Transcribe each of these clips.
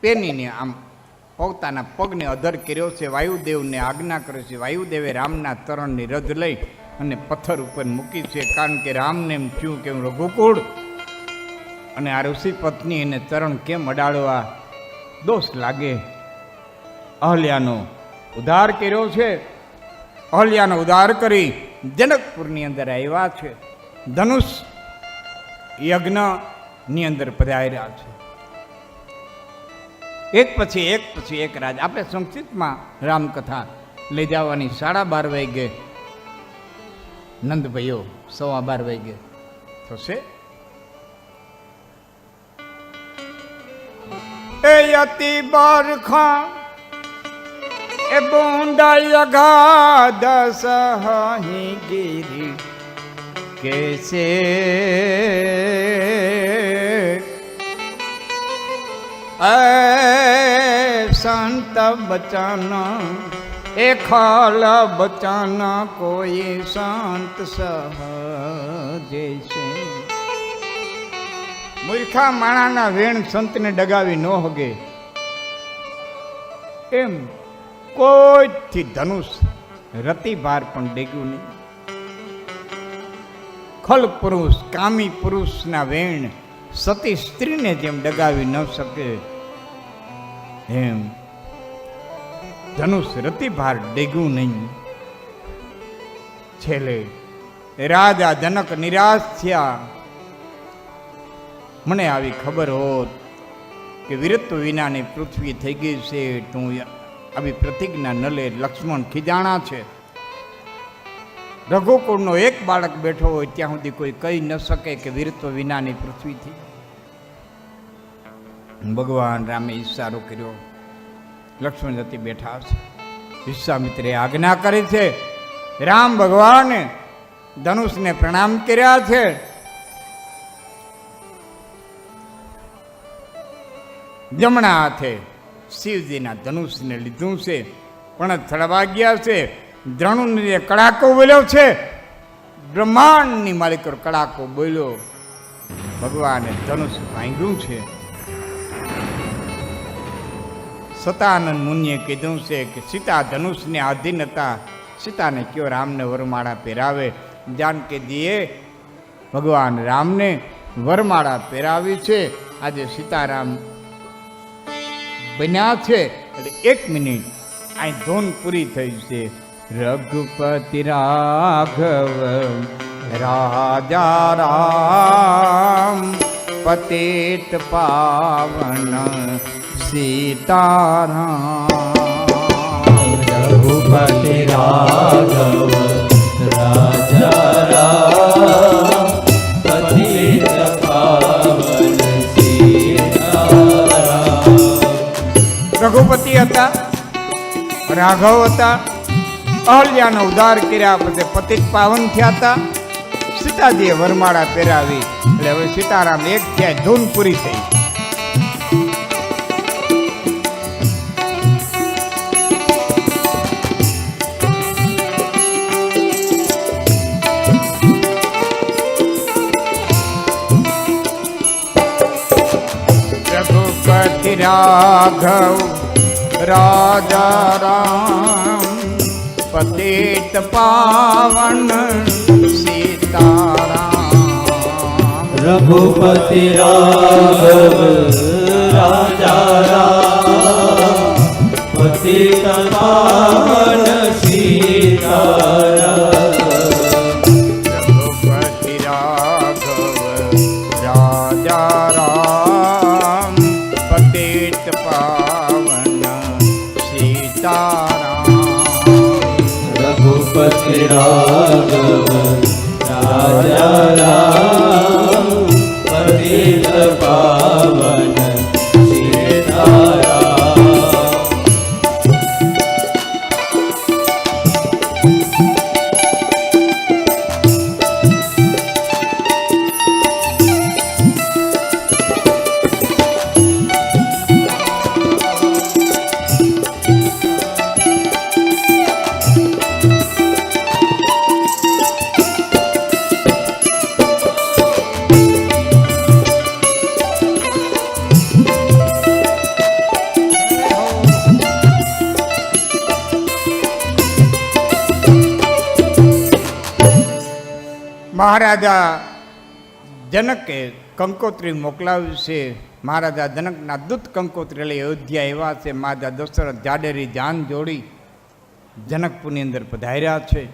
પેનીને આમ પોતાના પગને અધર કર્યો છે, વાયુદેવને આજ્ઞા કરે છે. વાયુદેવે રામના તરણની રજ લઈ અને પથ્થર ઉપર મૂકી છે, કારણ કે રામને એમ થયું કે હું રઘુકુળ અને આ ઋષિ પત્ની એને તરણ કેમ અડાડવા દોષ લાગે? અહલ્યાનો ઉદ્ધાર કર્યો છે. અહલ્યાનો ઉદ્ધાર કરી જનકપુરની અંદર આવ્યા છે. ધનુષ યજ્ઞની અંદર પધાર્યા છે. એક પછી એક પછી એક રાજ. આપણે સંક્ષિપ્તમાં રામકથા લઈ જવાની. સાડા બાર વાગે નંદભાઈઓ સવા બાર વાગે થશે. એ અતિ બરખા એ બોંડાય ગાદ સહી ગીરી. કેસે એ સંત બચાના, એ ખાલ બચાના કોઈ સંત સહજે છે. મૂર્ખા માણાના વેણ સંતને ડગાવી ન હગે. એમ કોઈથી ધનુષ રતિભાર પણ ડેગ્યું નહીં. ખલ પુરુષ, કામી પુરુષના વેણ સતી સ્ત્રીને જેમ ડગાવી ન શકે. એમ. ધનુષ રતિભાર ડેગ્યું નહીં. છેલ્લે, રાજા જનક નિરાશ થયા. મને આવી ખબર હોત કે વીરત્વ વિનાની પૃથ્વી થઈ ગઈ છે તું આવી પ્રતિજ્ઞા ન લક્ષ્મણ ખીજાણા છે. રઘુકુળનો એક બાળક બેઠો હોય ત્યાં સુધી કોઈ કહી ન શકે કે વીરત્વ વિનાની પૃથ્વીથી ભગવાન રામે ઈશારો કર્યો. લક્ષ્મણ જતી બેઠા છે વિશ્વામિત્રે આજ્ઞા કરી છે, રામ ભગવાને, ધનુષને પ્રણામ કર્યા છે. જમણા હાથે શિવજીના ધનુષને લીધું છે, પણ થળવા ગયા છે. દ્રણુને કડાકો બોલ્યો છે. બ્રહ્માંડની માલિકો કડાકો બોલ્યો. ભગવાને ધનુષ ભાંગ્યું છે. સતાનંદ મુનિએ કીધું છે કે સીતા ધનુષને આધીન હતા. સીતાને કયો રામને વરમાળા પહેરાવે? જાનકીજીએ ભગવાન રામને વરમાળા પહેરાવી છે. આજે સીતારામ બન્યા છે. એટલે એક મિનિટ અહીં ધૂન પૂરી થઈ છે. રઘુપતિ રાઘવ, રાજા રામ. પતિત પાવન સીતારામ રઘુપતિ રાઘવ રઘુપતિ હતા રાઘવ હતા અહલ્યાનો ઉદ્ધાર કર્યા પછી પતિત પાવન થયા હતા સીતાજીએ વરમાળા પહેરાવી. એટલે હવે સીતારામ એક થયા ધૂન પૂરી થઈ. રઘુપતિ રાઘવ રાજા રામ પતિત પાવન સીતારામ રઘુપતિ રાજા રામ મહારાજા જનકે કંકોત્રી મોકલાવ્યું છે. મહારાજા જનકના દૂત કંકોત્રી લઈ અયોધ્યા એવા છે. મહારાજા દશરથ જાડેરી જાન જોડી જનકપુરની અંદર પધાર્યા છે.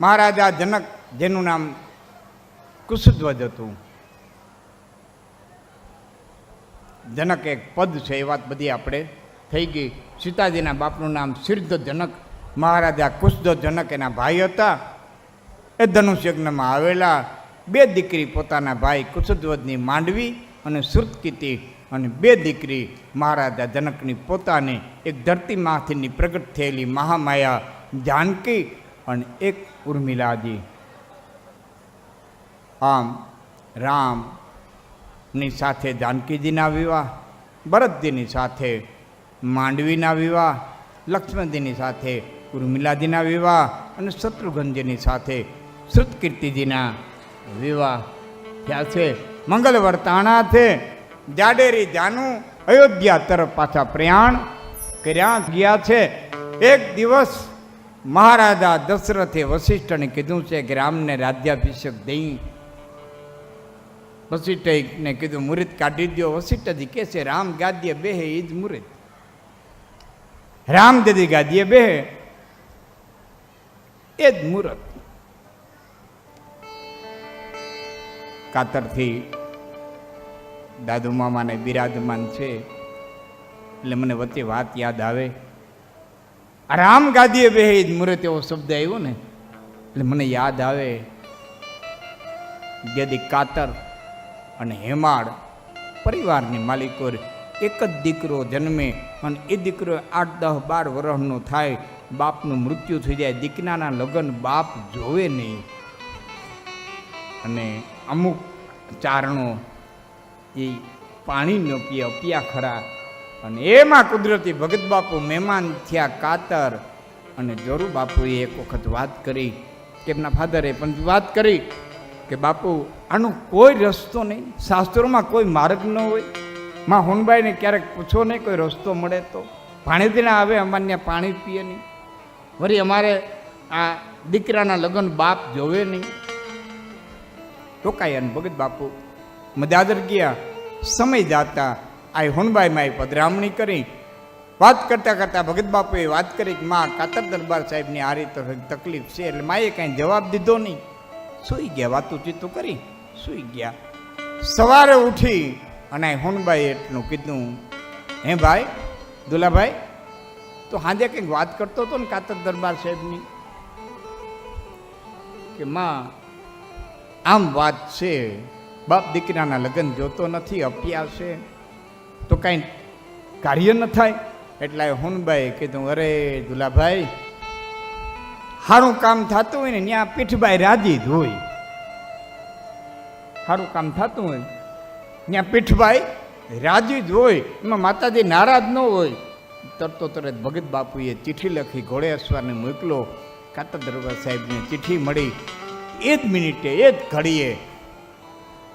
મહારાજા જનક જેનું નામ કુશધ્વજ હતું. જનક એક પદ છે, એ વાત બધી આપણે થઈ ગઈ. સીતાજીના બાપનું નામ સિદ્ધ જનક. મહારાજા કુશધ્વજ જનક એના ભાઈ હતા. એ ધનુષ યજ્ઞમાં આવેલા બે દીકરી પોતાના ભાઈ કુશધ્વજની માંડવી અને શ્રુતકીતી અને બે દીકરી મહારાજા જનકની પોતાની એક ધરતીમાંથીની પ્રગટ થયેલી મહામાયા જાનકી અને એક ઉર્મિલાજી. આમ રામની સાથે જાનકીજીના વિવાહ, ભરતજીની સાથે માંડવીના વિવાહ, લક્ષ્મણજીની સાથે ઉર્મિલાજીના વિવાહ અને શત્રુઘ્નજીની સાથે શ્રુતકીર્તિજીના વિવાહ થયા છે. મંગલ વર્તાણા છે. જાડેરી જાનું અયોધ્યા તરફ પાછા પ્રયાણ કર્યા ગયા છે. એક દિવસ મહારાજા દશરથે વશિષ્ઠને કીધું છે કે રામને રાજ્યાભિષેક દઈ. વશિષ્ઠને કીધું, મુહૂર્ત કાઢી દો વશિષ્ઠજી કહે છે, રામ ગાદ્ય બેહે એ જ મુહૂર્ત. રામ દીદી ગાદીએ બેહે, એ જ મુહૂર્ત. કાતરથી દાદુ મામાને બિરાજમાન છે. એટલે મને વચ્ચે વાત યાદ આવે. રામ ગાદીએ બેહે મુહૂર્ત એવો શબ્દ આવ્યો ને, એટલે મને યાદ આવે. ગેદી કાતર અને હેમાળ પરિવારની માલિકો એક જ દીકરો જન્મે અને એ દીકરો આઠ દસ બાર વર્ષનો થાય. બાપનું મૃત્યુ થઈ જાય. દીકરાના લગ્ન બાપ જોવે નહીં. અને અમુક ચારણો એ પાણી ન પીયા પીયા ખરા. અને એમાં કુદરતી ભગત બાપુ મહેમાન થયા કાતર. અને જોરુ બાપુએ એક વખત વાત કરી, કે એમના ફાધરે પણ વાત કરી, કે બાપુ, આનો કોઈ રસ્તો નહીં. શાસ્ત્રોમાં કોઈ માર્ગ ન હોય. માં હુનબાઈને ક્યારેક પૂછો નહીં કોઈ રસ્તો મળે તો. પાણી ના આવે અમારને પાણી પીએ નહીં. વળી અમારે આ દીકરાના લગ્ન બાપ જોવે નહીં. ટોકાયા ને ભગત બાપુ મદાદર ગયા, સમય જાતા આ હુનબાઈમાં એ પધરામણી કરી. વાત કરતાં કરતાં ભગત બાપુએ વાત કરી કે, માં, કાતર દરબાર સાહેબની આ રીતે થોડીક તકલીફ છે, એટલે માએ કાંઈ જવાબ દીધો નહીં. સૂઈ ગયા, વાતું ચીતું કરી, સૂઈ ગયા. સવારે ઉઠી અને આ હુનબાઈ એટલું કીધું, હે ભાઈ, દુલાભાઈ, તો હાજે કંઈક વાત કરતો હતો ને કાતર દરબાર સાહેબની? કે, માં આમ વાત છે, બાપ દીકરાના લગ્ન જોતો નથી, અપ્યા છે. તો કાંઈ કાર્ય ન થાય? એટલે હુનબાઈ કીધું, અરે દુલાભાઈ સારું કામ થતું હોય ને ત્યાં પીઠભાઈ રાજી હોય. સારું કામ થતું હોય ત્યાં પીઠભાઈ રાજી જ એમાં માતાજી નારાજ ન હોય. તરતો તરત ભગત બાપુએ ચિઠ્ઠી લખી, ઘોડેશ્વરને મોકલો. કાતર દરબાર સાહેબને ચિઠ્ઠી મળી. એ જ મિનિટે એ જ ઘડીએ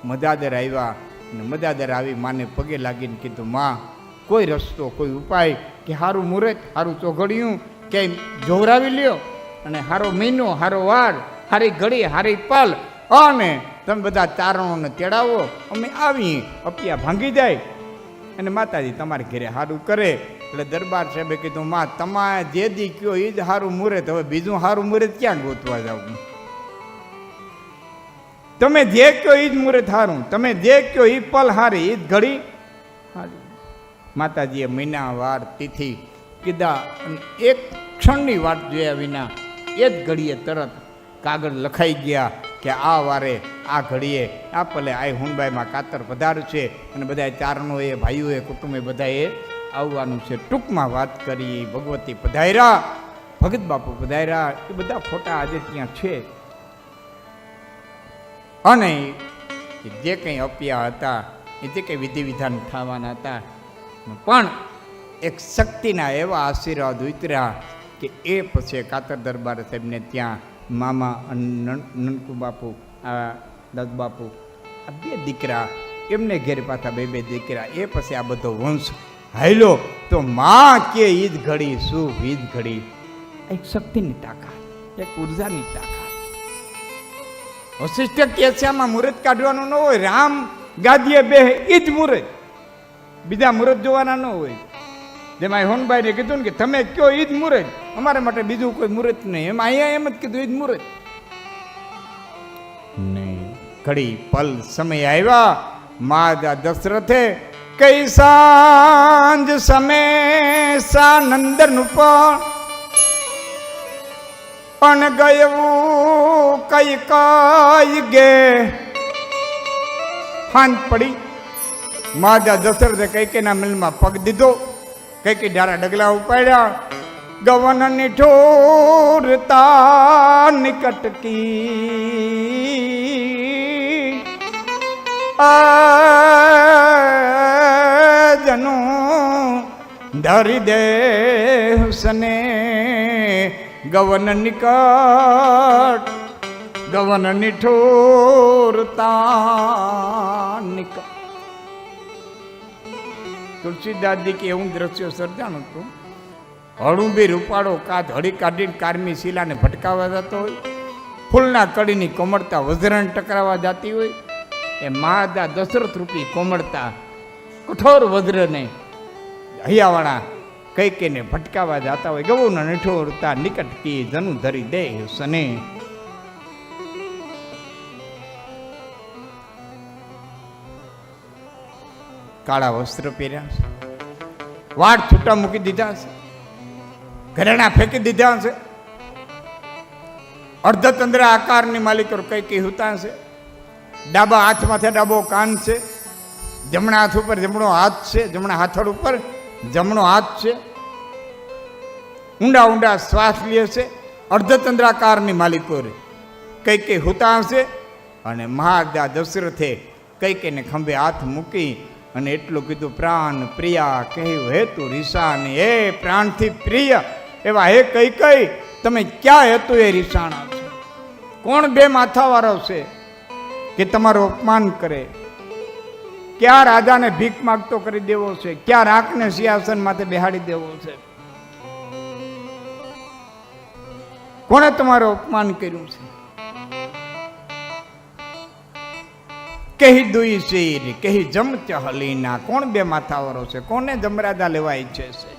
મદાદર આવ્યા અને મદાદર આવી માને પગે લાગીને કીધું, માં, કોઈ રસ્તો, કોઈ ઉપાય કે સારું મુહૂર્ત સારું ચોઘડિયું કેમ જોવરાવી લ્યો? અને સારો મહિનો સારો વાર સારી ઘડી સારી પલ, અને તમે બધા તારણોને તેડાવો, અમે આવીએ, અપિયા ભાંગી જાય. અને માતાજી તમારે ઘરે સારું કરે. એટલે દરબાર સાહેબે કીધું, માં, તમારે જે દી કયો એ જ સારું મુહૂર્ત હવે બીજું સારું મુહૂર્ત ક્યાં ગોતવા જાવ તમે જે કયો એ જ મુહૂર્ત હારું. તમે જે કયો એ પલ હારી એ જ ઘડી હારી. માતાજીએ મહિના વાર, તિથિ કીધા એક ક્ષણની વાત જોયા વિના એ જ ઘડીએ તરત કાગળ લખાઈ ગયા કે આ વારે, આ ઘડીએ, આ પલે આ હુંબાઈમાં કાતર પધાર્યું છે અને બધા એ, ભાઈઓએ, કુટુંબે બધાએ આવવાનું છે. ટૂંકમાં વાત કરી, ભગવતી પધાર્યા ભગત બાપુ પધાર્યા એ બધા ફોટા આજે ત્યાં છે. અને જે કંઈ અપ્યા હતા, એ જે કંઈ વિધિ વિધાન થવાના હતા, પણ એક શક્તિના એવા આશીર્વાદ ઉતર્યા કે એ પછી કાતર દરબાર સાહેબને ત્યાં મામા અને, નન- નનકુ બાપુ, આ દત્ત આ બે દીકરા, એમને ઘેર પાછા બે બે દીકરા, એ પછી આ બધો વંશ હાયલો. તો માં કે ઈદ ઘડી, શું ઈદ ઘડી? એક શક્તિની તાકાત, એક ઉર્જાની તાકાત. વશિષ્ઠ કહે છે આમાં મુહૂર્ત કાઢવાનું ન હોય રામ ગાદીએ બે એ જ મુહૂર્ત બીજા મુહૂર્ત જોવાના ન હોય જેમાં હોનભાઈને કીધું ને કે તમે કયો એ જ મુહૂર્ત અમારા માટે બીજું કોઈ મુહૂર્ત નહીં એમ અહીંયા એમ જ કીધું એ જ મુહૂર્ત નહીં ઘડી પલ સમય આવ્યા માદા દશરથે કઈ સાંજ સમે સાનંદન પણ પણ ગયું કઈ કઈ ગે? હાંજ પડી. માદા દશરથે કઈ કઈના મિલમાં પગ દીધો. કઈ ડારા ડગલા ઉપાડ્યા. ગવનની ઠોરતા નિકટકી જનો ધરી દે સને ગવન નિકટ ગવન નિઠોરતા નિકટ તુલસીદાસજી કે એવું દ્રશ્ય સર્જાણું હતું. હળુંબી રૂપાળો કાચ હળી કાઢીને કારમી શિલાને ભટકાવા જતો હોય. ફૂલના કડીની કોમળતા વજ્રણ ટકરાવા જતી હોય. એ મહાદા દશરથ રૂપી કોમળતા કઠોર વજ્રને હૈયાવાળા કઈ કઈને ભટકાવા જતા હોય. ગૌના નિઠોરતા નિકટ કી જનુ ધરી દે સને કાળા વસ્ત્ર પહેર્યા છે વાળ છૂટા મૂકી દીધા છે ઘરેણા ફેંકી દીધા છે અર્ધચંદ્ર આકારની માલિકો કઈ કઈ હુતા છે ડાબા હાથમાંથી ડાબો કાન છે. જમણા હાથ ઉપર જમણો હાથ છે. જમણા હાથડ ઉપર જમણો હાથ છે. ઊંડા ઊંડા શ્વાસ લે છે. અર્ધચંદ્રાકારની માલિકો રે. કઈ કઈ હુતા છે અને મહાદા દશરથે કઈ કઈને ખંભે હાથ મૂકી અને એટલું કીધું, પ્રાણ પ્રિયા કહ્યું હેતુ રીસાને હે પ્રાણથી પ્રિય. એવા હે કઈ કઈ, તમે ક્યાં હેતુ એ રીસાણા છો? કોણ બે માથાવાળો છે કે તમારું અપમાન કરે? ક્યાં રાજાને ભીખ માગતો કરી દેવો છે? ક્યાં રાખને સિંહાસન માથે બેહાડી દેવો છે? કોણે તમારું અપમાન કર્યું છે? કહી દુઈ શીર, કહી જમ ચહલીના કોણ બે માથાવાળો છે, કોને જમરાદા લેવા ઈચ્છે છે?